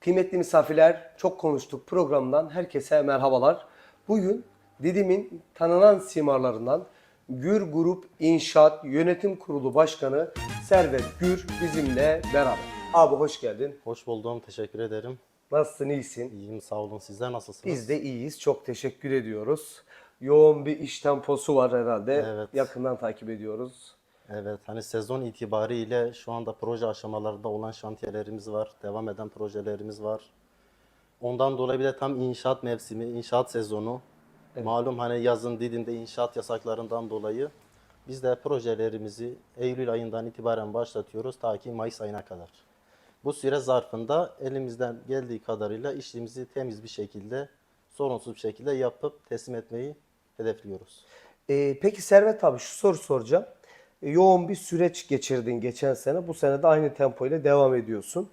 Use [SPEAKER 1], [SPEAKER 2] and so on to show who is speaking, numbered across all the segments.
[SPEAKER 1] Kıymetli misafirler, çok konuştuk programdan herkese merhabalar. Bugün Didim'in tanınan simalarından Gür Grup İnşaat Yönetim Kurulu Başkanı Servet Gür bizimle beraber. Abi hoş geldin.
[SPEAKER 2] Hoş buldum. Teşekkür ederim.
[SPEAKER 1] Nasılsın, iyisin?
[SPEAKER 2] İyiyim. Sağ olun. Sizler nasılsınız?
[SPEAKER 1] Biz de iyiyiz, çok teşekkür ediyoruz. Yoğun bir iş temposu var herhalde.
[SPEAKER 2] Evet.
[SPEAKER 1] Yakından takip ediyoruz.
[SPEAKER 2] Evet. Hani sezon itibariyle şu anda proje aşamalarında olan şantiyelerimiz var. Devam eden projelerimiz var. Ondan dolayı bir de tam inşaat mevsimi, inşaat sezonu. Malum hani yazın Didim'de inşaat yasaklarından dolayı biz de projelerimizi Eylül ayından itibaren başlatıyoruz ta ki Mayıs ayına kadar. Bu süre zarfında elimizden geldiği kadarıyla işimizi temiz bir şekilde, sorunsuz bir şekilde yapıp teslim etmeyi hedefliyoruz.
[SPEAKER 1] Ee, peki Servet abi şu soru soracağım. Ee, yoğun bir süreç geçirdin geçen sene. Bu sene de aynı tempoyla devam ediyorsun.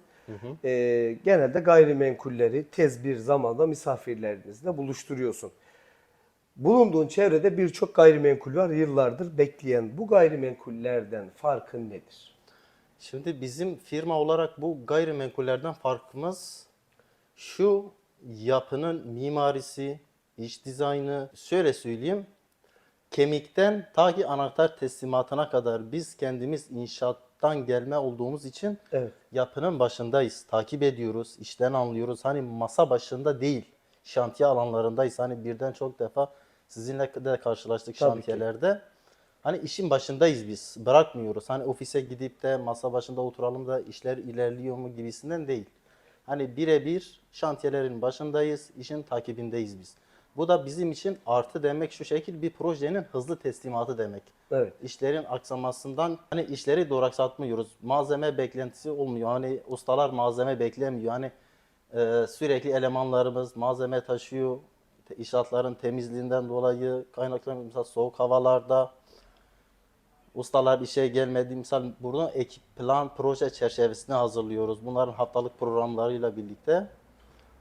[SPEAKER 1] Ee, genelde gayrimenkulleri tez bir zamanda misafirlerinizle buluşturuyorsun. Bulunduğun çevrede birçok gayrimenkul var. Yıllardır bekleyen. Bu gayrimenkullerden farkın nedir?
[SPEAKER 2] Şimdi bizim firma olarak bu gayrimenkullerden farkımız şu yapının mimarisi, iç dizaynı, şöyle söyleyeyim. Kemikten ta ki anahtar teslimatına kadar biz kendimiz inşaattan gelme olduğumuz için
[SPEAKER 1] Evet.
[SPEAKER 2] yapının başındayız. Takip ediyoruz, işten anlıyoruz. Hani masa başında değil, şantiye alanlarındayız. Hani birden çok defa sizinle de karşılaştık
[SPEAKER 1] Tabii ki.
[SPEAKER 2] şantiyelerde. Hani işin başındayız biz. Bırakmıyoruz. Hani ofise gidip de masa başında oturalım da işler ilerliyor mu gibisinden değil. Hani birebir şantiyelerin başındayız, işin takibindeyiz biz. Bu da bizim için artı demek şu şekil bir projenin hızlı teslimatı demek.
[SPEAKER 1] Evet.
[SPEAKER 2] İşlerin aksamasından hani işleri duraksatmıyoruz. Malzeme beklentisi olmuyor. Hani ustalar malzeme beklemiyor. Hani e, sürekli elemanlarımız malzeme taşıyor. İnşaatların temizliğinden dolayı kaynaklanıyor. Mesela soğuk havalarda ustalar işe gelmedi. Misal burada ekip plan proje çerçevesini hazırlıyoruz. Bunların haftalık programlarıyla birlikte.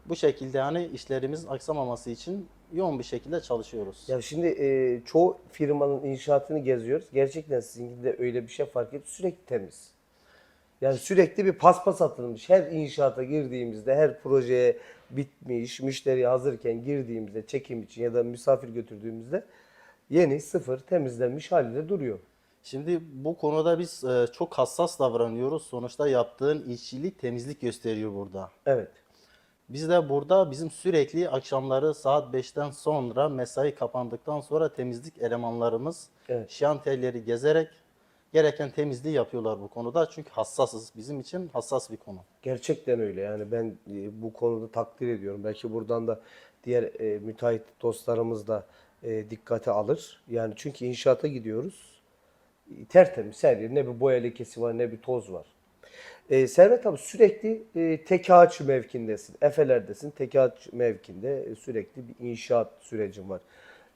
[SPEAKER 2] Bu şekilde hani işlerimiz aksamaması için yoğun bir şekilde çalışıyoruz.
[SPEAKER 1] Ya şimdi e, çoğu firmanın inşaatını geziyoruz. Gerçekten sizinki de öyle bir şey fark ettim. Sürekli temiz. Yani sürekli bir paspas atılmış. Her inşaata girdiğimizde, her projeye bitmiş, müşteriye hazırken girdiğimizde, çekim için ya da misafir götürdüğümüzde yeni, sıfır, temizlenmiş haliyle duruyor.
[SPEAKER 2] Şimdi bu konuda biz e, çok hassas davranıyoruz. Sonuçta yaptığın işçilik temizlik gösteriyor burada.
[SPEAKER 1] Evet.
[SPEAKER 2] Biz de burada bizim sürekli akşamları saat 5'ten sonra mesai kapandıktan sonra temizlik elemanlarımız
[SPEAKER 1] Evet.
[SPEAKER 2] şantiyeleri gezerek gereken temizliği yapıyorlar bu konuda. Çünkü hassasız. Bizim için hassas bir konu.
[SPEAKER 1] Gerçekten öyle. Yani ben e, bu konuda takdir ediyorum. Belki buradan da diğer e, müteahhit dostlarımız da e, dikkate alır. Yani çünkü inşaata gidiyoruz. E, tertemiz her yer. Ne bir boya lekesi var ne bir toz var. E, Servet abi sürekli e, tek ağaç mevkindesin. Efelerdesin. Tek ağaç mevkinde e, sürekli bir inşaat sürecin var.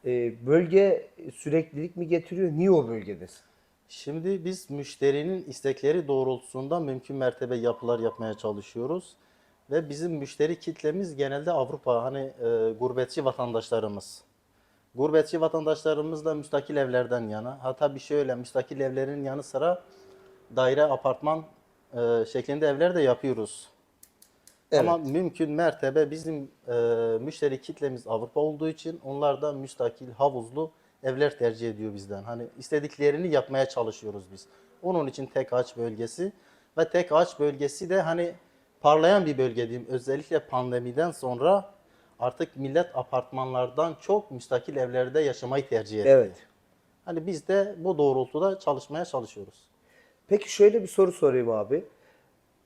[SPEAKER 1] E, bölge süreklilik mi getiriyor? Niye o bölgedesin?
[SPEAKER 2] Şimdi biz müşterinin istekleri doğrultusunda mümkün mertebe yapılar yapmaya çalışıyoruz. Ve bizim müşteri kitlemiz genelde Avrupa hani e, gurbetçi vatandaşlarımız. Gurbetçi vatandaşlarımız da müstakil evlerden yana. Hatta bir şöyle müstakil evlerin yanı sıra daire apartman e, şeklinde evler de yapıyoruz. Ama mümkün mertebe bizim e, müşteri kitlemiz Avrupa olduğu için onlar da müstakil, havuzlu evler tercih ediyor bizden. Hani istediklerini yapmaya çalışıyoruz biz. Onun için tek ağaç bölgesi ve tek ağaç bölgesi de hani parlayan bir bölge diyeyim. Özellikle pandemiden sonra artık millet apartmanlardan çok müstakil evlerde yaşamayı tercih etti.
[SPEAKER 1] Evet.
[SPEAKER 2] Hani biz de bu doğrultuda çalışmaya çalışıyoruz.
[SPEAKER 1] Peki şöyle bir soru sorayım abi.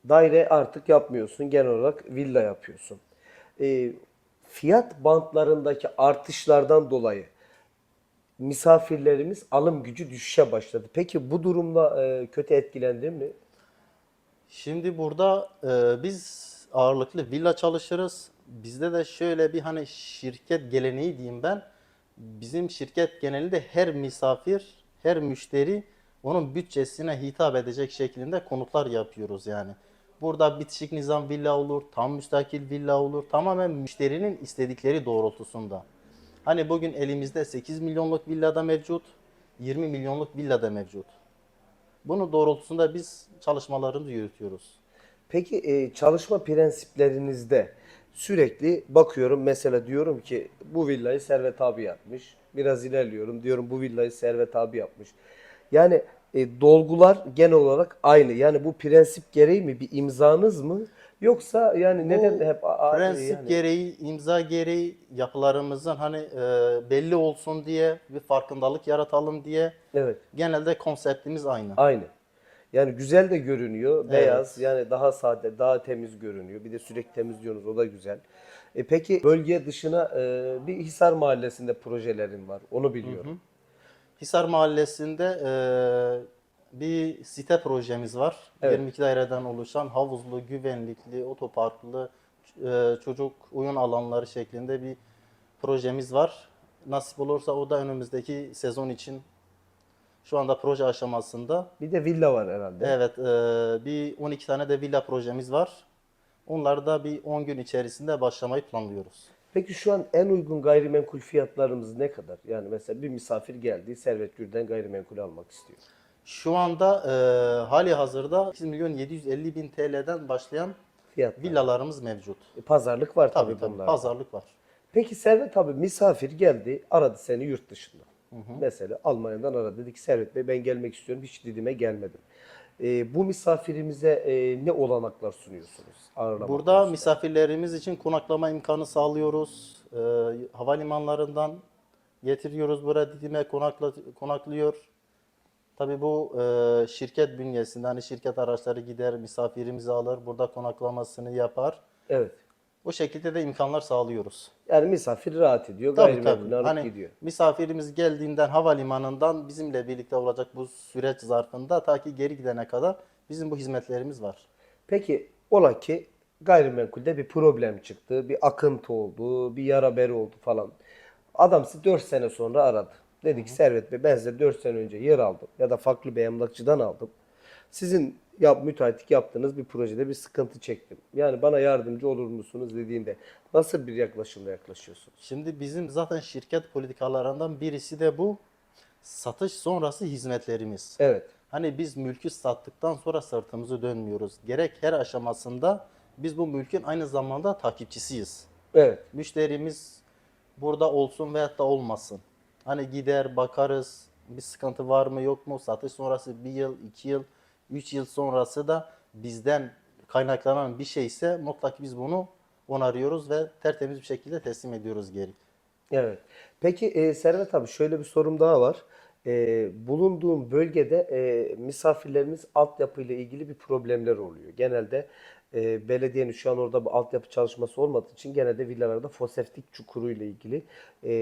[SPEAKER 1] Daire artık yapmıyorsun. Genel olarak villa yapıyorsun. Ee, fiyat bantlarındaki artışlardan dolayı misafirlerimiz alım gücü düşüşe başladı. Peki bu durumla e, kötü etkilendi mi?
[SPEAKER 2] Şimdi burada e, biz ağırlıklı villa çalışırız. Bizde de şöyle bir hani şirket geleneği diyeyim ben. Bizim şirket genelinde her misafir, her müşteri onun bütçesine hitap edecek şeklinde konutlar yapıyoruz yani. Burada bitişik nizam villa olur, tam müstakil villa olur. Tamamen müşterinin istedikleri doğrultusunda. Hani bugün elimizde 8 milyonluk villa da mevcut, 20 milyonluk villa da mevcut. Bunun doğrultusunda biz çalışmalarımızı yürütüyoruz.
[SPEAKER 1] Peki e, çalışma prensiplerinizde sürekli bakıyorum mesela diyorum ki bu villayı Servet abi yapmış. Biraz ilerliyorum diyorum bu villayı Servet abi yapmış. Yani e, dolgular genel olarak aynı. Yani bu prensip gereği mi bir imzanız mı? Yoksa yani neden hep a- a-
[SPEAKER 2] Prensip
[SPEAKER 1] yani-
[SPEAKER 2] gereği, imza gereği yapılarımızın hani e, belli olsun diye bir farkındalık yaratalım diye
[SPEAKER 1] Evet.
[SPEAKER 2] genelde konseptimiz aynı.
[SPEAKER 1] Aynı. Yani güzel de görünüyor. Beyaz yani daha sade, daha temiz görünüyor. Bir de sürekli temizliyorsunuz o da güzel. E peki bölge dışına e, bir Hisar Mahallesi'nde projelerin var. Onu biliyorum.
[SPEAKER 2] Hisar Mahallesi'nde e, bir site projemiz var.
[SPEAKER 1] Evet.
[SPEAKER 2] 22 daireden oluşan havuzlu, güvenlikli, otoparklı, e, çocuk oyun alanları şeklinde bir projemiz var. Nasip olursa o da önümüzdeki sezon için şu anda proje aşamasında.
[SPEAKER 1] Bir de villa var herhalde.
[SPEAKER 2] Evet, e, bir 12 tane de villa projemiz var. Onları da bir 10 gün içerisinde başlamayı planlıyoruz.
[SPEAKER 1] Peki şu an en uygun gayrimenkul fiyatlarımız ne kadar? Yani mesela bir misafir geldi, Servet Gür'den gayrimenkul almak istiyor.
[SPEAKER 2] Şu anda e, hali hazırda 2 milyon 750 bin TL'den başlayan
[SPEAKER 1] Fiyatlar.
[SPEAKER 2] villalarımız mevcut.
[SPEAKER 1] E, Pazarlık var tabii,
[SPEAKER 2] Tabii tabii
[SPEAKER 1] bunlarda.
[SPEAKER 2] pazarlık var.
[SPEAKER 1] Peki Servet abi misafir geldi, aradı seni yurt dışında. Mesela Almanya'dan aradı. Dedi ki Servet Bey ben gelmek istiyorum. Hiç Didim'e gelmedim. E, bu misafirimize e, ne olanaklar sunuyorsunuz? Ağırlamak
[SPEAKER 2] Burada
[SPEAKER 1] konusunda.
[SPEAKER 2] misafirlerimiz için konaklama imkanı sağlıyoruz. E, havalimanlarından getiriyoruz buraya Didim'e konakla, konaklıyor. Tabii bu e, şirket bünyesinde hani şirket araçları gider misafirimizi alır burada konaklamasını yapar.
[SPEAKER 1] Evet.
[SPEAKER 2] O şekilde de imkanlar sağlıyoruz.
[SPEAKER 1] Yani misafir rahat ediyor.
[SPEAKER 2] Tabii
[SPEAKER 1] alıp
[SPEAKER 2] Hani
[SPEAKER 1] gidiyor.
[SPEAKER 2] misafirimiz geldiğinden havalimanından bizimle birlikte olacak bu süreç zarfında ta ki geri gidene kadar bizim bu hizmetlerimiz var.
[SPEAKER 1] Peki ola ki gayrimenkulde bir problem çıktı. Bir akıntı oldu. Bir yara beri oldu falan. Adam sizi 4 sene sonra aradı. Dedi ki Servet Bey ben size 4 sene önce yer aldım. Ya da farklı bir emlakçıdan aldım. Sizin yap, müteahhitlik yaptığınız bir projede bir sıkıntı çektim. Yani bana yardımcı olur musunuz dediğinde nasıl bir yaklaşımla yaklaşıyorsunuz?
[SPEAKER 2] Şimdi bizim zaten şirket politikalarından birisi de bu satış sonrası hizmetlerimiz.
[SPEAKER 1] Evet.
[SPEAKER 2] Hani biz mülkü sattıktan sonra sırtımızı dönmüyoruz. Gerek her aşamasında biz bu mülkün aynı zamanda takipçisiyiz.
[SPEAKER 1] Evet.
[SPEAKER 2] Müşterimiz burada olsun veyahut da olmasın. Hani gider bakarız bir sıkıntı var mı yok mu satış sonrası bir yıl, iki yıl, üç yıl sonrası da bizden kaynaklanan bir şeyse mutlaka biz bunu onarıyoruz ve tertemiz bir şekilde teslim ediyoruz geri.
[SPEAKER 1] Evet. Peki e, Servet abi şöyle bir sorum daha var. E, bulunduğum bölgede e, misafirlerimiz altyapıyla ilgili bir problemler oluyor. Genelde e, belediyenin şu an orada bir altyapı çalışması olmadığı için genelde villalarda foseptik çukuru ile ilgili e,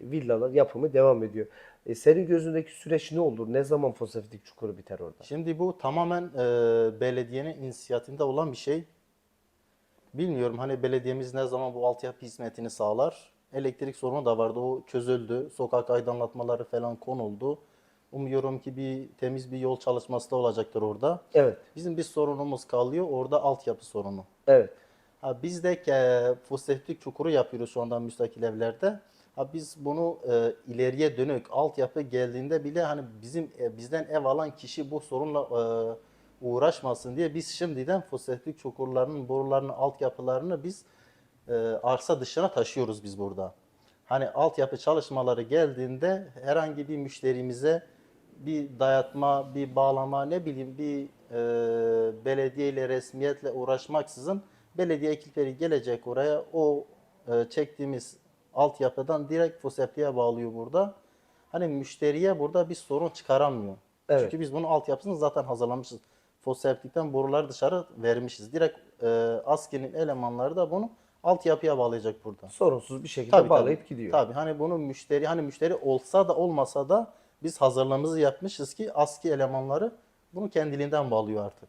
[SPEAKER 1] villalar yapımı devam ediyor. E, senin gözündeki süreç ne olur? Ne zaman foseptik çukuru biter orada?
[SPEAKER 2] Şimdi bu tamamen e, belediyenin inisiyatifinde olan bir şey. Bilmiyorum hani belediyemiz ne zaman bu altyapı hizmetini sağlar. Elektrik sorunu da vardı. O çözüldü. Sokak aydınlatmaları falan konuldu. Umuyorum ki bir temiz bir yol çalışması da olacaktır orada.
[SPEAKER 1] Evet.
[SPEAKER 2] Bizim bir sorunumuz kalıyor. Orada altyapı sorunu.
[SPEAKER 1] Evet.
[SPEAKER 2] Ha, biz de e, foseptik çukuru yapıyoruz şu anda müstakil evlerde. Ha, biz bunu e, ileriye dönük altyapı geldiğinde bile hani bizim e, bizden ev alan kişi bu sorunla e, uğraşmasın diye biz şimdiden foseptik çukurlarının borularının altyapılarını biz e, arsa dışına taşıyoruz biz burada. Hani altyapı çalışmaları geldiğinde herhangi bir müşterimize bir dayatma, bir bağlama, ne bileyim bir e, belediye ile resmiyetle uğraşmaksızın belediye ekipleri gelecek oraya o e, çektiğimiz altyapıdan direkt foseptiğe bağlıyor burada. Hani müşteriye burada bir sorun çıkaramıyor.
[SPEAKER 1] Evet.
[SPEAKER 2] Çünkü biz bunun altyapısını zaten hazırlamışız. Foseptikten boruları dışarı vermişiz. Direkt e, ASKİ'nin elemanları da bunu altyapıya bağlayacak burada.
[SPEAKER 1] Sorunsuz bir şekilde
[SPEAKER 2] Tabii,
[SPEAKER 1] bağlayıp
[SPEAKER 2] tabii.
[SPEAKER 1] gidiyor.
[SPEAKER 2] Tabii hani bunu müşteri hani müşteri olsa da olmasa da biz hazırlığımızı yapmışız ki ASKİ elemanları bunu kendiliğinden bağlıyor artık.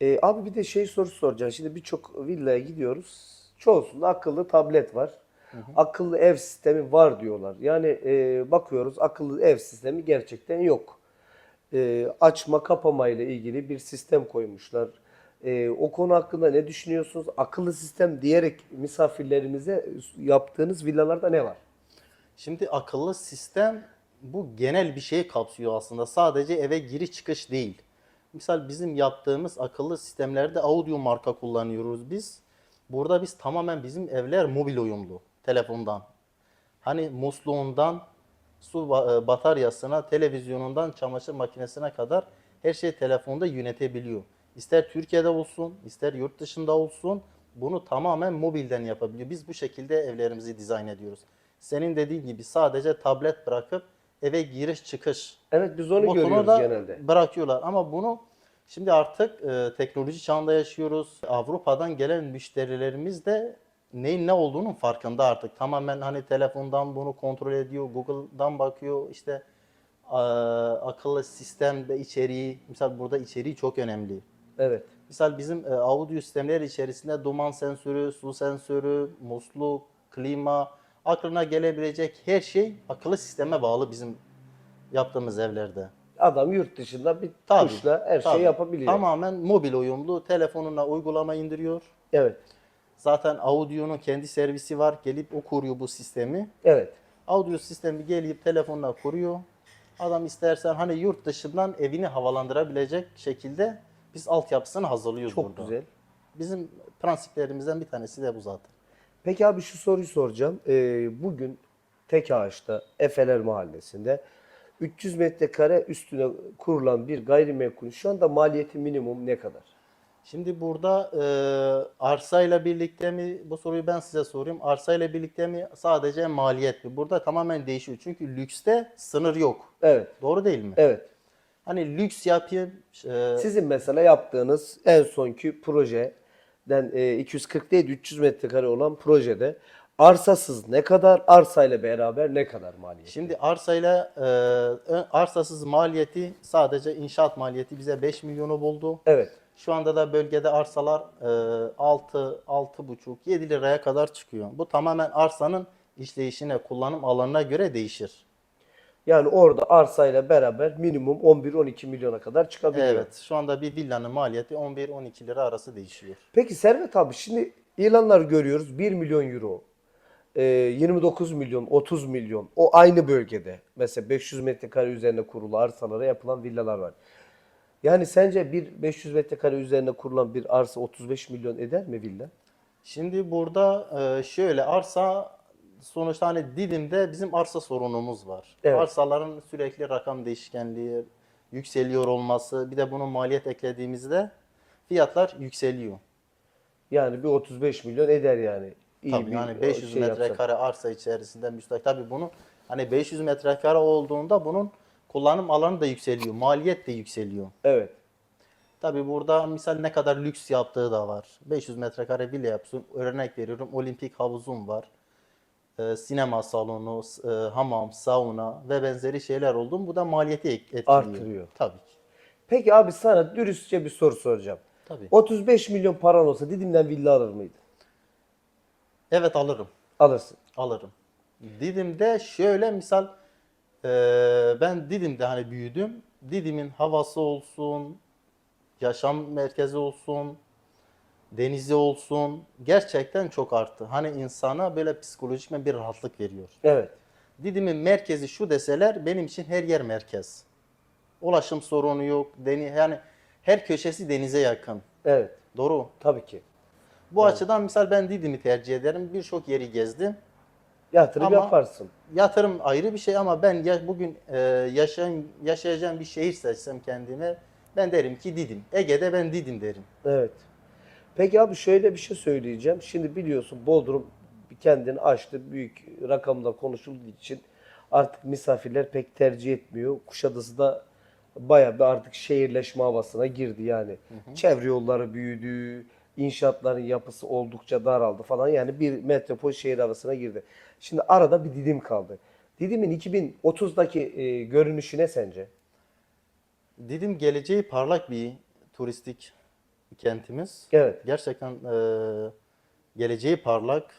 [SPEAKER 1] E, abi bir de şey sorusu soracağım. Şimdi birçok villaya gidiyoruz. Çoğusunda akıllı tablet var. Akıllı ev sistemi var diyorlar. Yani e, bakıyoruz akıllı ev sistemi gerçekten yok. E, açma kapama ile ilgili bir sistem koymuşlar. E, o konu hakkında ne düşünüyorsunuz? Akıllı sistem diyerek misafirlerimize yaptığınız villalarda ne var?
[SPEAKER 2] Şimdi akıllı sistem bu genel bir şeyi kapsıyor aslında. Sadece eve giriş çıkış değil. Misal bizim yaptığımız akıllı sistemlerde audio marka kullanıyoruz biz. Burada biz tamamen bizim evler mobil uyumlu telefondan. Hani musluğundan su e, bataryasına, televizyonundan çamaşır makinesine kadar her şey telefonda yönetebiliyor. İster Türkiye'de olsun, ister yurt dışında olsun bunu tamamen mobilden yapabiliyor. Biz bu şekilde evlerimizi dizayn ediyoruz. Senin dediğin gibi sadece tablet bırakıp eve giriş çıkış
[SPEAKER 1] Evet biz onu görüyoruz
[SPEAKER 2] da
[SPEAKER 1] genelde.
[SPEAKER 2] bırakıyorlar. Ama bunu şimdi artık e, teknoloji çağında yaşıyoruz. Avrupa'dan gelen müşterilerimiz de neyin ne olduğunun farkında artık. Tamamen hani telefondan bunu kontrol ediyor, Google'dan bakıyor. İşte akıllı sistem ve içeriği, misal burada içeriği çok önemli.
[SPEAKER 1] Evet.
[SPEAKER 2] Misal bizim audio sistemler içerisinde duman sensörü, su sensörü, musluk, klima, aklına gelebilecek her şey akıllı sisteme bağlı bizim yaptığımız evlerde.
[SPEAKER 1] Adam yurt dışında bir
[SPEAKER 2] Tabii,
[SPEAKER 1] tuşla her
[SPEAKER 2] Tabii.
[SPEAKER 1] şeyi yapabiliyor.
[SPEAKER 2] Tamamen mobil uyumlu. Telefonuna uygulama indiriyor.
[SPEAKER 1] Evet.
[SPEAKER 2] Zaten Audio'nun kendi servisi var. Gelip o kuruyor bu sistemi.
[SPEAKER 1] Evet.
[SPEAKER 2] Audio sistemi gelip telefonuna kuruyor. Adam istersen hani yurt dışından evini havalandırabilecek şekilde biz altyapısını hazırlıyoruz
[SPEAKER 1] Çok
[SPEAKER 2] burada.
[SPEAKER 1] güzel.
[SPEAKER 2] Bizim prensiplerimizden bir tanesi de bu zaten.
[SPEAKER 1] Peki abi şu soruyu soracağım. Ee, bugün tek ağaçta Efeler Mahallesi'nde 300 metrekare üstüne kurulan bir gayrimenkul şu anda maliyeti minimum ne kadar?
[SPEAKER 2] Şimdi burada e, arsayla birlikte mi bu soruyu ben size sorayım. Arsayla birlikte mi sadece maliyet mi? Burada tamamen değişiyor. Çünkü lükste sınır yok.
[SPEAKER 1] Evet.
[SPEAKER 2] Doğru değil mi?
[SPEAKER 1] Evet.
[SPEAKER 2] Hani lüks yapayım. e,
[SPEAKER 1] Sizin mesela yaptığınız en sonki projeden e, 240 değil 300 metrekare olan projede arsasız ne kadar, arsayla beraber ne kadar maliyet?
[SPEAKER 2] Şimdi arsayla e, arsasız maliyeti sadece inşaat maliyeti bize 5 milyonu buldu.
[SPEAKER 1] Evet.
[SPEAKER 2] Şu anda da bölgede arsalar e, 6 6,5 7 liraya kadar çıkıyor. Bu tamamen arsanın işleyişine, kullanım alanına göre değişir.
[SPEAKER 1] Yani orada arsayla beraber minimum 11-12 milyona kadar çıkabiliyor.
[SPEAKER 2] Evet, şu anda bir villanın maliyeti 11-12 lira arası değişiyor.
[SPEAKER 1] Peki Servet abi şimdi ilanlar görüyoruz 1 milyon euro, e, 29 milyon, 30 milyon o aynı bölgede mesela 500 metrekare üzerine kurulu arsalara yapılan villalar var. Yani sence bir 500 metrekare üzerine kurulan bir arsa 35 milyon eder mi villa?
[SPEAKER 2] Şimdi burada e, şöyle arsa sonuçta hani Didim'de bizim arsa sorunumuz var.
[SPEAKER 1] Evet.
[SPEAKER 2] Arsaların sürekli rakam değişkenliği, yükseliyor olması, bir de bunun maliyet eklediğimizde fiyatlar yükseliyor.
[SPEAKER 1] Yani bir 35 milyon eder yani. İyi
[SPEAKER 2] Tabii
[SPEAKER 1] bir
[SPEAKER 2] yani 500
[SPEAKER 1] şey yapsak.
[SPEAKER 2] metrekare arsa içerisinde müstakil. Tabii bunun hani 500 metrekare olduğunda bunun kullanım alanı da yükseliyor, maliyet de yükseliyor.
[SPEAKER 1] Evet.
[SPEAKER 2] Tabii burada misal ne kadar lüks yaptığı da var. 500 metrekare villa yapsın. Örnek veriyorum olimpik havuzum var. Ee, sinema salonu, e, hamam, sauna ve benzeri şeyler oldu. Bu da maliyeti etkiliyor.
[SPEAKER 1] Artırıyor.
[SPEAKER 2] Tabii ki.
[SPEAKER 1] Peki abi sana dürüstçe bir soru soracağım.
[SPEAKER 2] Tabii.
[SPEAKER 1] 35 milyon paran olsa Didim'den villa alır mıydın?
[SPEAKER 2] Evet alırım.
[SPEAKER 1] Alırsın.
[SPEAKER 2] Alırım. Didim'de şöyle misal e, ben Didim'de hani büyüdüm. Didim'in havası olsun, yaşam merkezi olsun, denizi olsun gerçekten çok arttı. Hani insana böyle psikolojik bir rahatlık veriyor.
[SPEAKER 1] Evet.
[SPEAKER 2] Didim'in merkezi şu deseler benim için her yer merkez. Ulaşım sorunu yok. Deni, yani her köşesi denize yakın.
[SPEAKER 1] Evet.
[SPEAKER 2] Doğru.
[SPEAKER 1] Tabii ki.
[SPEAKER 2] Bu açıdan misal ben Didim'i tercih ederim. Birçok yeri gezdim.
[SPEAKER 1] Yatırım
[SPEAKER 2] Ama-
[SPEAKER 1] yaparsın.
[SPEAKER 2] Yatırım ayrı bir şey ama ben ya, bugün e, yaşayan, yaşayacağım bir şehir seçsem kendime ben derim ki Didim. Ege'de ben Didim derim.
[SPEAKER 1] Evet. Peki abi şöyle bir şey söyleyeceğim. Şimdi biliyorsun Bodrum kendini açtı. Büyük rakamda konuşulduğu için artık misafirler pek tercih etmiyor. Kuşadası da bayağı bir artık şehirleşme havasına girdi yani. Çevre yolları büyüdü. İnşaatların yapısı oldukça daraldı falan. Yani bir metropol şehir havasına girdi. Şimdi arada bir Didim kaldı. Didim'in 2030'daki e, görünüşü ne sence?
[SPEAKER 2] Didim geleceği parlak bir turistik kentimiz.
[SPEAKER 1] Evet.
[SPEAKER 2] Gerçekten e, geleceği parlak.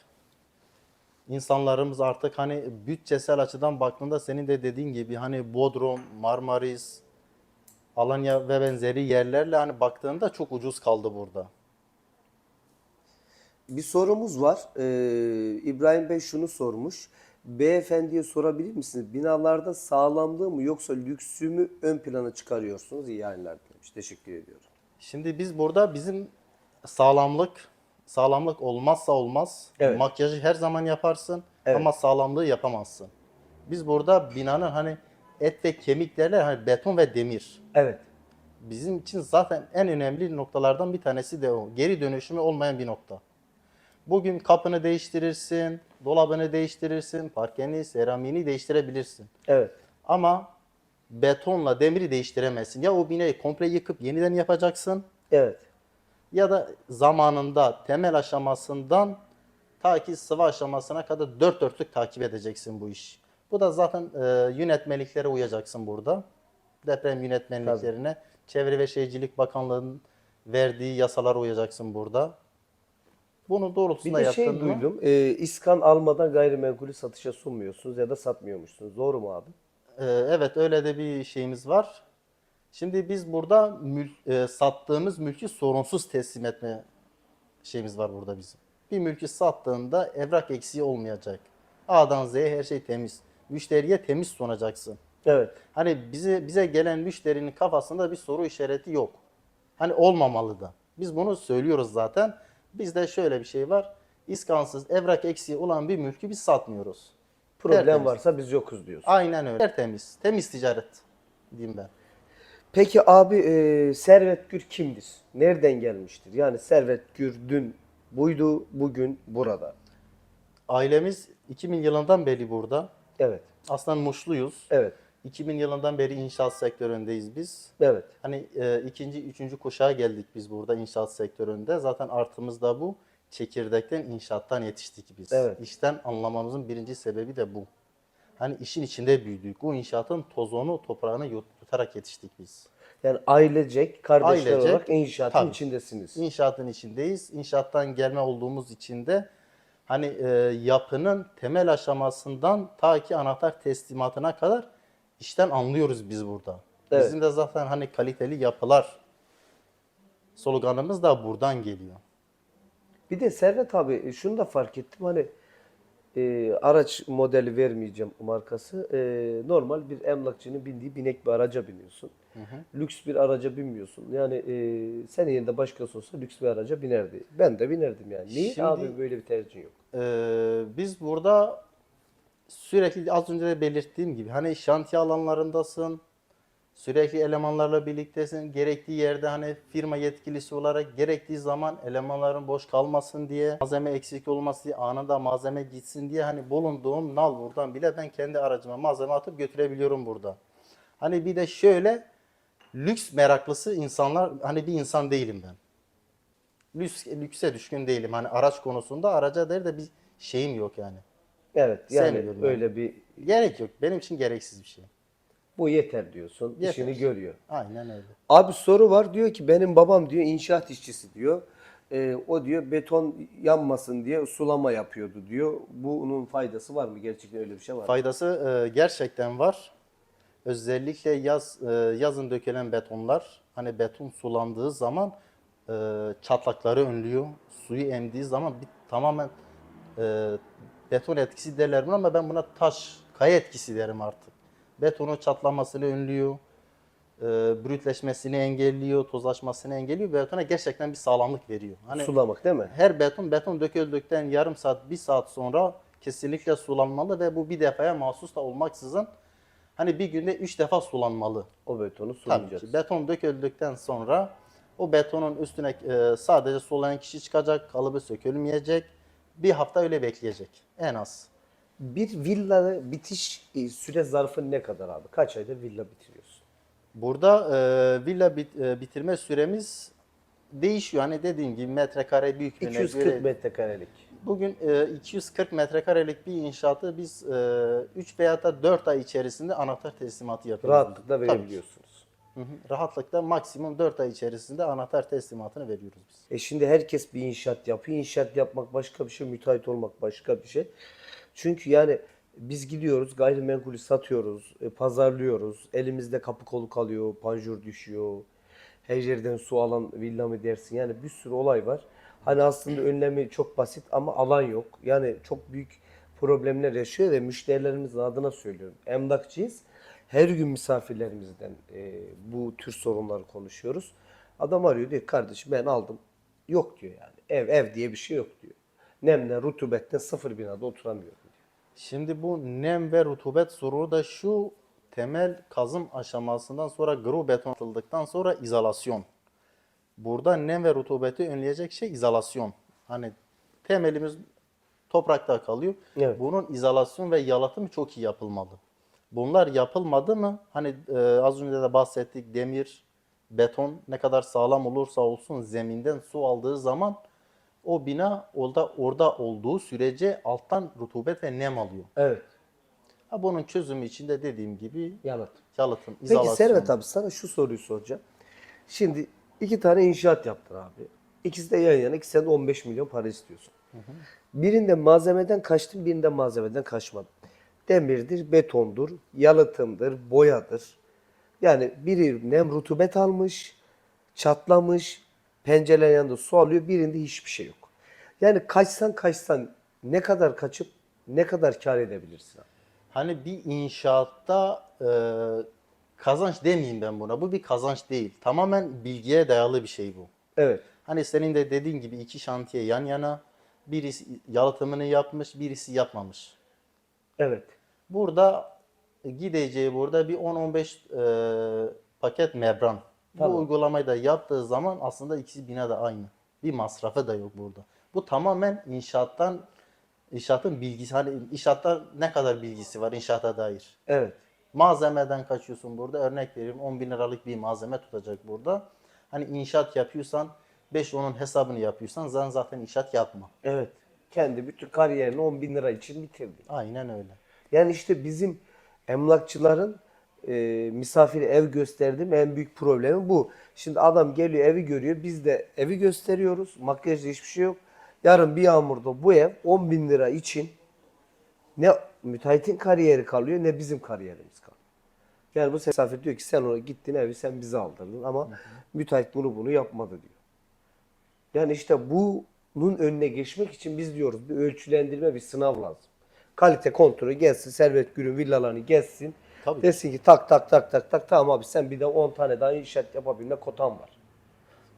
[SPEAKER 2] İnsanlarımız artık hani bütçesel açıdan baktığında senin de dediğin gibi hani Bodrum, Marmaris, Alanya ve benzeri yerlerle hani baktığında çok ucuz kaldı burada.
[SPEAKER 1] Bir sorumuz var. Ee, İbrahim Bey şunu sormuş. beyefendiye sorabilir misiniz? Binalarda sağlamlığı mı yoksa lüksü mü ön plana çıkarıyorsunuz? İyi yayınlar demiş. Teşekkür ediyorum.
[SPEAKER 2] Şimdi biz burada bizim sağlamlık, sağlamlık olmazsa olmaz.
[SPEAKER 1] Evet.
[SPEAKER 2] Makyajı her zaman yaparsın
[SPEAKER 1] Evet.
[SPEAKER 2] ama sağlamlığı yapamazsın. Biz burada binanın hani et ve kemik derler hani beton ve demir.
[SPEAKER 1] Evet.
[SPEAKER 2] Bizim için zaten en önemli noktalardan bir tanesi de o. Geri dönüşümü olmayan bir nokta. Bugün kapını değiştirirsin, dolabını değiştirirsin, parkeni, seramiğini değiştirebilirsin.
[SPEAKER 1] Evet.
[SPEAKER 2] Ama betonla demiri değiştiremezsin. Ya o binayı komple yıkıp yeniden yapacaksın
[SPEAKER 1] Evet.
[SPEAKER 2] ya da zamanında temel aşamasından ta ki sıvı aşamasına kadar dört dörtlük takip edeceksin bu iş. Bu da zaten e, yönetmeliklere uyacaksın burada. Deprem yönetmeliklerine, Çevre ve Şehircilik Bakanlığı'nın verdiği yasalara uyacaksın burada. Bunun
[SPEAKER 1] Bir
[SPEAKER 2] doğrultusunda
[SPEAKER 1] de şey duydum. E, iskan almadan gayrimenkulü satışa sunmuyorsunuz ya da satmıyormuşsunuz. Doğru mu abi?
[SPEAKER 2] Ee, Evet öyle de bir şeyimiz var. Şimdi biz burada mül- e, sattığımız mülkü sorunsuz teslim etme şeyimiz var burada bizim. Bir mülkü sattığında evrak eksiği olmayacak. A'dan Z'ye her şey temiz. Müşteriye temiz sunacaksın.
[SPEAKER 1] Evet.
[SPEAKER 2] Hani bize bize gelen müşterinin kafasında bir soru işareti yok. Hani olmamalı da. Biz bunu söylüyoruz zaten. Bizde şöyle bir şey var. İskansız evrak eksiği olan bir mülkü biz satmıyoruz.
[SPEAKER 1] Problem
[SPEAKER 2] Tertemiz.
[SPEAKER 1] varsa biz yokuz diyorsun.
[SPEAKER 2] Aynen öyle. Tertemiz. Temiz ticaret diyeyim ben.
[SPEAKER 1] Peki abi e, Servet Gür kimdir? Nereden gelmiştir? Yani Servet Gür dün buydu, bugün burada.
[SPEAKER 2] Ailemiz 2000 yılından beri burada.
[SPEAKER 1] Evet.
[SPEAKER 2] Aslında Muşluyuz.
[SPEAKER 1] Evet.
[SPEAKER 2] 2000 yılından beri inşaat sektöründeyiz biz.
[SPEAKER 1] Evet.
[SPEAKER 2] Hani e, ikinci, üçüncü kuşağa geldik biz burada inşaat sektöründe. Zaten artımız da bu. Çekirdekten, inşaattan yetiştik biz.
[SPEAKER 1] Evet.
[SPEAKER 2] İşten anlamamızın birinci sebebi de bu. Hani işin içinde büyüdük. Bu inşaatın tozunu, toprağını yut- yutarak yetiştik biz.
[SPEAKER 1] Yani ailecek, kardeşler
[SPEAKER 2] Ailecek,
[SPEAKER 1] olarak inşaatın
[SPEAKER 2] tabii.
[SPEAKER 1] içindesiniz.
[SPEAKER 2] İnşaatın içindeyiz. İnşaattan gelme olduğumuz için de hani e, yapının temel aşamasından ta ki anahtar teslimatına kadar işten anlıyoruz biz burada.
[SPEAKER 1] Evet.
[SPEAKER 2] Bizim de zaten hani kaliteli yapılar sloganımız da buradan geliyor.
[SPEAKER 1] Bir de Servet abi e, şunu da fark ettim hani e, araç modeli vermeyeceğim markası. E, normal bir emlakçının bindiği binek bir araca biniyorsun. Lüks bir araca binmiyorsun. Yani e, senin yerinde başkası olsa lüks bir araca binerdi. Ben de binerdim yani. Niye
[SPEAKER 2] Şimdi-
[SPEAKER 1] abi böyle bir tercih yok?
[SPEAKER 2] Ee, biz burada sürekli az önce de belirttiğim gibi hani şantiye alanlarındasın. Sürekli elemanlarla birliktesin. Gerektiği yerde hani firma yetkilisi olarak gerektiği zaman elemanların boş kalmasın diye, malzeme eksik olmasın diye, anında malzeme gitsin diye hani bulunduğum nal buradan bile ben kendi aracıma malzeme atıp götürebiliyorum burada. Hani bir de şöyle lüks meraklısı insanlar hani bir insan değilim ben lüks, lükse düşkün değilim. Hani araç konusunda araca der de bir şeyim yok yani.
[SPEAKER 1] Evet yani
[SPEAKER 2] Sevmiyorum yani.
[SPEAKER 1] öyle bir
[SPEAKER 2] Gerek yok. Benim için gereksiz bir şey.
[SPEAKER 1] bu yeter diyorsun.
[SPEAKER 2] Yeter.
[SPEAKER 1] işini görüyor.
[SPEAKER 2] Aynen öyle.
[SPEAKER 1] Abi soru var diyor ki benim babam diyor inşaat işçisi diyor. E, o diyor beton yanmasın diye sulama yapıyordu diyor. Bunun faydası var mı? Gerçekten öyle bir şey var mı?
[SPEAKER 2] Faydası e, gerçekten var. Özellikle yaz e, yazın dökülen betonlar hani beton sulandığı zaman e, çatlakları önlüyor. Suyu emdiği zaman bir tamamen e, beton etkisi derler buna ama ben buna taş, kaya etkisi derim artık. Betonun çatlamasını önlüyor. E, brütleşmesini engelliyor, tozlaşmasını engelliyor. Betona gerçekten bir sağlamlık veriyor. Hani
[SPEAKER 1] Sulamak değil mi?
[SPEAKER 2] her beton beton döküldükten yarım saat, bir saat sonra kesinlikle sulanmalı ve bu bir defaya mahsus da olmaksızın hani bir günde üç defa sulanmalı.
[SPEAKER 1] O betonu
[SPEAKER 2] Tabii
[SPEAKER 1] sulayacağız.
[SPEAKER 2] ki. Beton döküldükten sonra o betonun üstüne e, sadece sulayan kişi çıkacak, kalıbı sökülmeyecek. Bir hafta öyle bekleyecek en az.
[SPEAKER 1] Bir villa bitiş e, süre zarfı ne kadar abi? Kaç ayda villa bitiriyorsun?
[SPEAKER 2] Burada e, villa bit- e, bitirme süremiz değişiyor. Hani dediğim gibi metrekare büyüklüğüne
[SPEAKER 1] 240
[SPEAKER 2] göre
[SPEAKER 1] metrekarelik.
[SPEAKER 2] Bugün e, 240 metrekarelik bir inşaatı biz e, 3 veya da 4 ay içerisinde anahtar teslimatı yapıyoruz.
[SPEAKER 1] Rahatlıkla verebiliyorsunuz.
[SPEAKER 2] Hı hı. Rahatlıkla maksimum 4 ay içerisinde anahtar teslimatını veriyoruz biz.
[SPEAKER 1] E şimdi herkes bir inşaat yapıyor. İnşaat yapmak başka bir şey, müteahhit olmak başka bir şey. Çünkü yani biz gidiyoruz, gayrimenkulü satıyoruz, e, pazarlıyoruz. Elimizde kapı kolu kalıyor, panjur düşüyor. Her yerden su alan villa mı dersin? Yani bir sürü olay var. Hani aslında önlemi çok basit ama alan yok. Yani çok büyük problemler yaşıyor ve müşterilerimizin adına söylüyorum. Emlakçıyız. Her gün misafirlerimizden e, bu tür sorunları konuşuyoruz. Adam arıyor diyor kardeşim ben aldım. Yok diyor yani. Ev ev diye bir şey yok diyor. Nemden, rutubetten sıfır binada oturamıyorum diyor.
[SPEAKER 2] Şimdi bu nem ve rutubet sorunu da şu temel kazım aşamasından sonra gru beton atıldıktan sonra izolasyon. Burada nem ve rutubeti önleyecek şey izolasyon. Hani temelimiz toprakta kalıyor.
[SPEAKER 1] Evet.
[SPEAKER 2] Bunun izolasyon ve yalıtımı çok iyi yapılmalı. Bunlar yapılmadı mı? Hani e, az önce de bahsettik demir, beton ne kadar sağlam olursa olsun zeminden su aldığı zaman o bina orada orada olduğu sürece alttan rutubet ve nem alıyor.
[SPEAKER 1] Evet.
[SPEAKER 2] Ha bunun çözümü için de dediğim gibi
[SPEAKER 1] Yalıtım.
[SPEAKER 2] yalıtım,
[SPEAKER 1] Peki. Servet abi sana şu soruyu soracağım. Şimdi iki tane inşaat yaptın abi. İkisi de yan yana. İkisine de 15 milyon para istiyorsun. Birinde malzemeden kaçtın, birinde malzemeden kaçmadın. Demirdir, betondur, yalıtımdır, boyadır. Yani biri nem rutubet almış, çatlamış, pencerenin yanında su alıyor, birinde hiçbir şey yok. Yani kaçsan kaçsan ne kadar kaçıp ne kadar kar edebilirsin?
[SPEAKER 2] Hani bir inşaatta e, kazanç demeyeyim ben buna. Bu bir kazanç değil. Tamamen bilgiye dayalı bir şey bu.
[SPEAKER 1] Evet.
[SPEAKER 2] Hani senin de dediğin gibi iki şantiye yan yana. Birisi yalıtımını yapmış, birisi yapmamış.
[SPEAKER 1] Evet.
[SPEAKER 2] Burada gideceği burada bir 10-15 e, paket membran.
[SPEAKER 1] Tamam.
[SPEAKER 2] Bu uygulamayı da yaptığı zaman aslında ikisi bina da aynı. Bir masrafı da yok burada. Bu tamamen inşaattan inşaatın bilgisi hani inşaatta ne kadar bilgisi var inşaata dair.
[SPEAKER 1] Evet.
[SPEAKER 2] Malzemeden kaçıyorsun burada. Örnek veriyorum 10 bin liralık bir malzeme tutacak burada. Hani inşaat yapıyorsan 5 onun hesabını yapıyorsan zaten zaten inşaat yapma.
[SPEAKER 1] Evet. Kendi bütün kariyerini 10 bin lira için bitirdi.
[SPEAKER 2] Aynen öyle.
[SPEAKER 1] Yani işte bizim emlakçıların e, misafire ev gösterdiğim en büyük problemi bu. Şimdi adam geliyor evi görüyor. Biz de evi gösteriyoruz. Makyajda hiçbir şey yok. Yarın bir yağmurda bu ev 10 bin lira için ne müteahhitin kariyeri kalıyor ne bizim kariyerimiz kalıyor. Yani bu misafir diyor ki sen ona gittin evi sen bize aldırdın ama müteahhit bunu bunu yapmadı diyor. Yani işte bunun önüne geçmek için biz diyoruz bir ölçülendirme, bir sınav lazım. Kalite kontrolü gelsin, Servet Gür'ün villalarını gezsin.
[SPEAKER 2] Tabii.
[SPEAKER 1] Desin ki tak tak tak tak tak tamam abi sen bir de 10 tane daha inşaat yapabilme kotan var.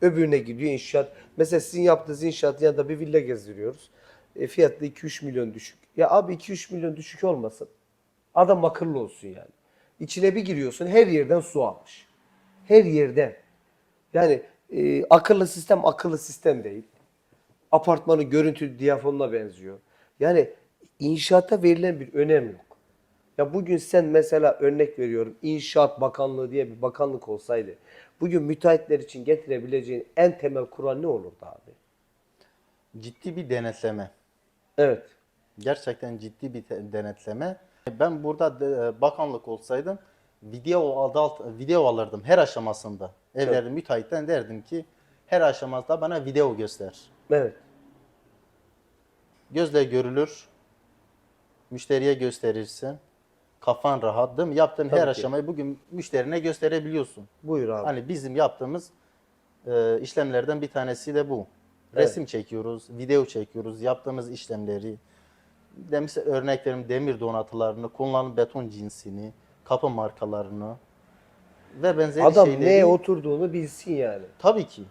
[SPEAKER 1] Öbürüne gidiyor inşaat. Mesela sizin yaptığınız inşaat ya da bir villa gezdiriyoruz. E, fiyatı da 2-3 milyon düşük. Ya abi 2-3 milyon düşük olmasın. Adam akıllı olsun yani. İçine bir giriyorsun her yerden su almış. Her yerden. Yani e, akıllı sistem akıllı sistem değil. Apartmanın görüntü diyafonuna benziyor. Yani inşaata verilen bir önem yok. Ya bugün sen mesela örnek veriyorum İnşaat Bakanlığı diye bir bakanlık olsaydı bugün müteahhitler için getirebileceğin en temel kural ne olurdu abi?
[SPEAKER 2] Ciddi bir denetleme.
[SPEAKER 1] Evet.
[SPEAKER 2] Gerçekten ciddi bir denetleme. Ben burada de- bakanlık olsaydım video adı alt, video alırdım her aşamasında. Evlerin müteahhitten derdim ki her aşamasında bana video göster.
[SPEAKER 1] Evet.
[SPEAKER 2] Gözle görülür. Müşteriye gösterirsin. Kafan rahat değil mi? Yaptığın
[SPEAKER 1] Tabii
[SPEAKER 2] her
[SPEAKER 1] ki.
[SPEAKER 2] aşamayı bugün müşterine gösterebiliyorsun.
[SPEAKER 1] Buyur abi.
[SPEAKER 2] Hani bizim yaptığımız e, işlemlerden bir tanesi de bu.
[SPEAKER 1] Evet.
[SPEAKER 2] Resim çekiyoruz, video çekiyoruz, yaptığımız işlemleri. Demiş örnek vereyim demir donatılarını, kullanılan beton cinsini, kapı markalarını ve benzeri
[SPEAKER 1] Adam
[SPEAKER 2] şeyleri.
[SPEAKER 1] neye oturduğunu bilsin yani.
[SPEAKER 2] Tabii ki.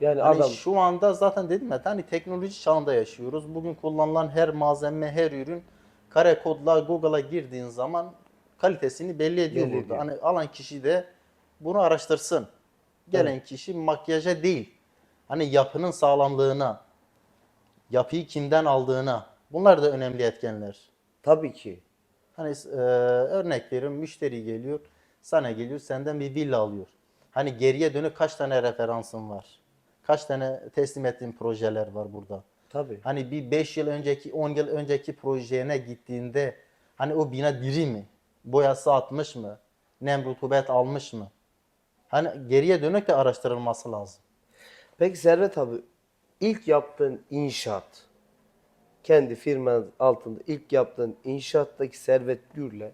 [SPEAKER 1] Yani
[SPEAKER 2] Hani
[SPEAKER 1] adam
[SPEAKER 2] şu anda zaten dedim ya hani teknoloji çağında yaşıyoruz. Bugün kullanılan her malzeme, her ürün kare kodla Google'a girdiğin zaman kalitesini belli ediyor
[SPEAKER 1] Belli
[SPEAKER 2] burada.
[SPEAKER 1] ediyor.
[SPEAKER 2] Hani alan kişi de bunu araştırsın. Gelen kişi makyaja değil. Hani yapının sağlamlığına, yapıyı kimden aldığına. Bunlar da önemli etkenler.
[SPEAKER 1] tabii ki.
[SPEAKER 2] Hani e, örnek veriyorum müşteri geliyor, sana geliyor, senden bir villa alıyor. Hani geriye dönük kaç tane referansın var? Kaç tane teslim ettiğin projeler var burada?
[SPEAKER 1] Tabii.
[SPEAKER 2] Hani bir 5 yıl önceki, 10 yıl önceki projene gittiğinde hani o bina diri mi? Boyası atmış mı? Nem rutubet almış mı? Hani geriye dönük de araştırılması lazım.
[SPEAKER 1] Peki Servet abi ilk yaptığın inşaat kendi firmanın altında ilk yaptığın inşaattaki Servet Gür'le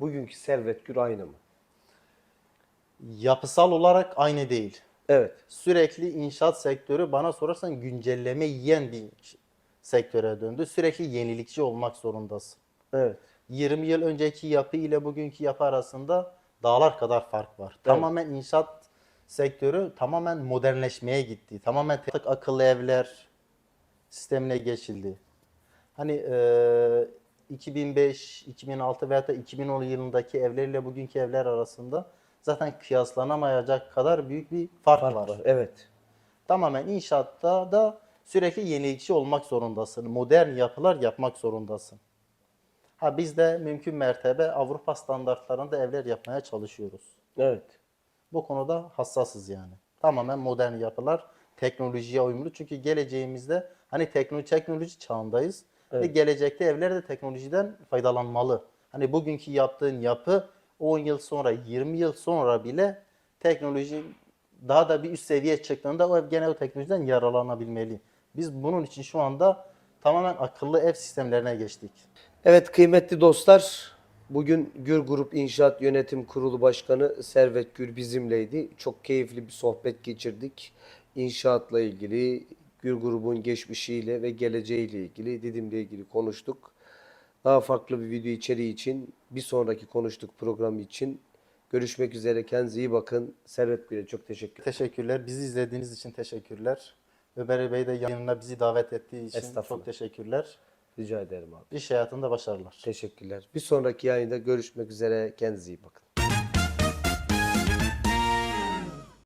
[SPEAKER 1] bugünkü Servet Gür aynı mı?
[SPEAKER 2] Yapısal olarak aynı değil.
[SPEAKER 1] Evet.
[SPEAKER 2] Sürekli inşaat sektörü bana sorarsan güncelleme yiyen bir sektöre döndü. Sürekli yenilikçi olmak zorundasın.
[SPEAKER 1] Evet.
[SPEAKER 2] 20 yıl önceki yapı ile bugünkü yapı arasında dağlar kadar fark var. Tamamen inşaat sektörü tamamen modernleşmeye gitti. Tamamen tek akıllı evler sistemine geçildi. Hani e, 2005, 2006 veya da 2010 yılındaki evlerle bugünkü evler arasında zaten kıyaslanamayacak kadar büyük bir fark,
[SPEAKER 1] Fark
[SPEAKER 2] var.
[SPEAKER 1] var. Evet.
[SPEAKER 2] Tamamen inşaatta da sürekli yenilikçi olmak zorundasın. Modern yapılar yapmak zorundasın. Ha biz de mümkün mertebe Avrupa standartlarında evler yapmaya çalışıyoruz.
[SPEAKER 1] Evet.
[SPEAKER 2] Bu konuda hassasız yani. Tamamen modern yapılar, teknolojiye uyumlu. Çünkü geleceğimizde hani teknoloji teknoloji çağındayız ve gelecekte evler de teknolojiden faydalanmalı. Hani bugünkü yaptığın yapı 10 yıl sonra, 20 yıl sonra bile teknoloji daha da bir üst seviye çıktığında o ev gene o teknolojiden yararlanabilmeli. Biz bunun için şu anda tamamen akıllı ev sistemlerine geçtik.
[SPEAKER 1] Evet kıymetli dostlar, bugün Gür Grup İnşaat Yönetim Kurulu Başkanı Servet Gür bizimleydi. Çok keyifli bir sohbet geçirdik. İnşaatla ilgili, Gür Grubun geçmişiyle ve geleceğiyle ilgili, Didim'le ilgili konuştuk. Daha farklı bir video içeriği için, bir sonraki konuştuk programı için görüşmek üzere. Kendinize iyi bakın. Servet Gür'e çok teşekkür.
[SPEAKER 2] Teşekkürler. Bizi izlediğiniz için teşekkürler. Ömer Bey de yayınına bizi davet ettiği için
[SPEAKER 1] Estağfurullah.
[SPEAKER 2] çok teşekkürler.
[SPEAKER 1] Rica ederim abi.
[SPEAKER 2] İş hayatında başarılar.
[SPEAKER 1] Teşekkürler. Bir sonraki yayında görüşmek üzere. Kendinize iyi bakın.